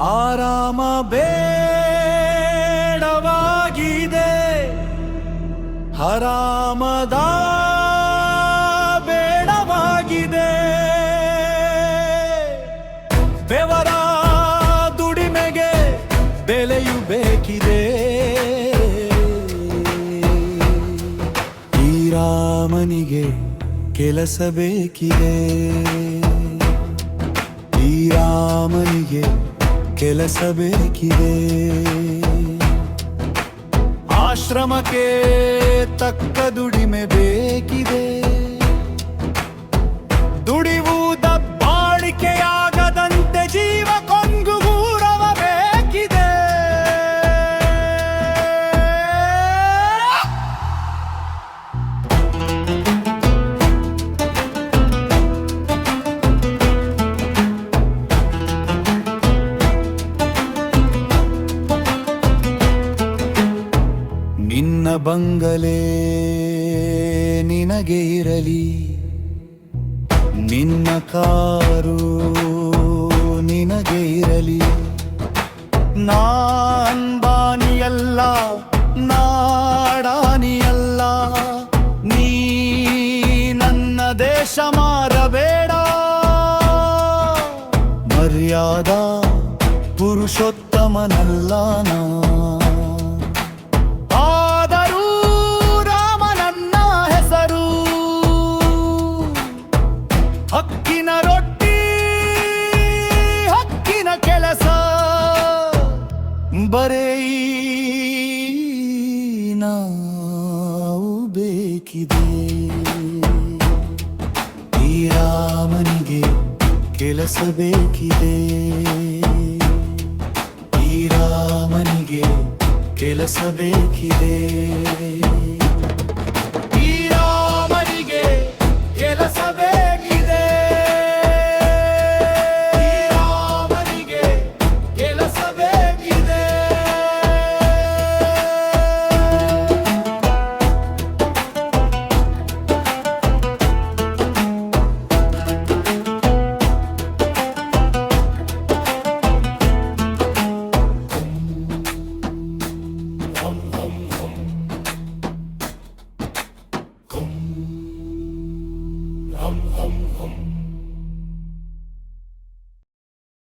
ಆರಾಮ ಬೇಡವಾಗಿದೆ. ಹರಾಮದ ಬೇಡವಾಗಿದೆ. ಬೆವರ ದುಡಿಮೆಗೆ ಬೆಲೆಯು ಬೇಕಿದೆ. ಈ ರಾಮನಿಗೆ ಕೆಲಸ ಬೇಕಿದೆ ಈ ರಾಮನಿಗೆ ಕೆಲಸ ಬೇಕಿದೆ ಆಶ್ರಮಕ್ಕೆ ತಕ್ಕ ದುಡಿಮೆ ಬೇಕಿದೆ. ಬಂಗಲೆ ನಿನಗೆ ಇರಲಿ. ನಿನ್ನ ಕಾರು ನಿನಗೆ ಇರಲಿ. ನಾನ್ಬಾನಿಯಲ್ಲ ನಾಡಾನಿಯಲ್ಲ. ನೀ ನನ್ನ ದೇಶ ಮಾರಬೇಡ. ಮರ್ಯಾದ ಪುರುಷೋತ್ತಮನಲ್ಲ ನಾ. ಬರೇ ನಾವು ಬೇಕಿದೆ. ಈ ರಾಮನಿಗೆ ಕೆಲಸ ಬೇಕಿದೆ. ಈ ರಾಮನಿಗೆ ಕೆಲಸ ಬೇಕಿದೆ. hum, hum.